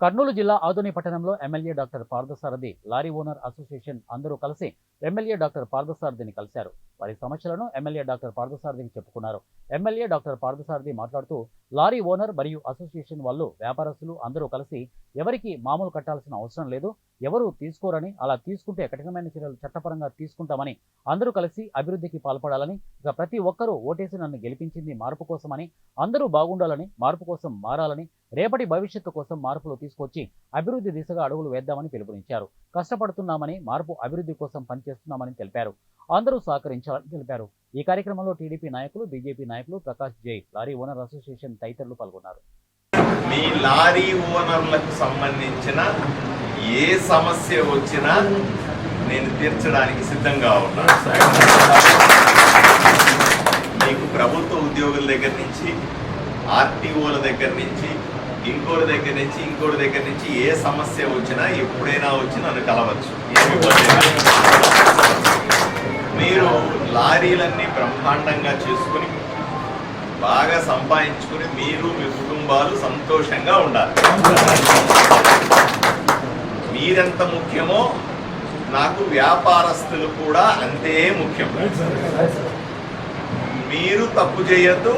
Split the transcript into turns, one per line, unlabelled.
కర్నూలు జిల్లా ఆదోని పట్టణంలో MLA doctor Parthasarathi lorry owner association అందరూ కలిసి ఎమ్మెల్యే డాక్టర్ పార్థసారథిని కలిశారు. వారి సమస్యలను ఎమ్మెల్యే డాక్టర్ పార్థసారథికి చెప్పుకున్నారు. ఎమ్మెల్యే డాక్టర్ పార్థసారథి మాట్లాడుతూ లారీ ఓనర్ మరియు అసోసియేషన్ వాళ్ళు వ్యాపారస్తులు అందరూ కలిసి ఎవరికి మామూలు కట్టాల్సిన అవసరం లేదు ఎవరు తీసుకోరని అలా తీసుకుంటే కఠినమైన చర్యలు చట్టపరంగా తీసుకుంటామని అందరూ కలిసి అభివృద్ధికి పాల్పడాలని ఇక ప్రతి ఒక్కరూ ఓటేసి నన్ను గెలిపించింది మార్పు కోసమని అందరూ బాగుండాలని మార్పు కోసం మారాలని రేపటి భవిష్యత్తు కోసం మార్పులు తీసుకొచ్చి అభివృద్ధి దిశగా అడుగులు వేద్దామని పిలుపునిచ్చారు. కష్టపడుతున్నామని మార్పు అభివృద్ధి కోసం పనిచేస్తున్నామని తెలిపారు. అందరూ సహకరించాలని తెలిపారు. ఈ కార్యక్రమంలో టీడీపీ నాయకులు బీజేపీ నాయకులు ప్రకాష్ జై లారీ ఓనర్ అసోసియేషన్ తదితరులు పాల్గొన్నారు.
మీ లారీ ఓనర్లకు సంబంధించిన ఏ సమస్య వచ్చినా నేను తీర్చడానికి సిద్ధంగా ఉన్నాను. ఉద్యోగుల దగ్గర నుంచి ఆర్టీఓల దగ్గర నుంచి ఇంకోటి దగ్గర నుంచి ఇంకోటి దగ్గర నుంచి ఏ సమస్య వచ్చినా ఎప్పుడైనా వచ్చి నన్ను కలవచ్చు. మీరు లారీలన్నీ బ్రహ్మాండంగా చేసుకుని బాగా సంపాదించుకుని మీరు మీ కుటుంబాలు సంతోషంగా ఉండాలి. మీరెంత ముఖ్యమో నాకు వ్యాపారస్తులు కూడా అంతే ముఖ్యం. మీరు తప్పు చేయొద్దు.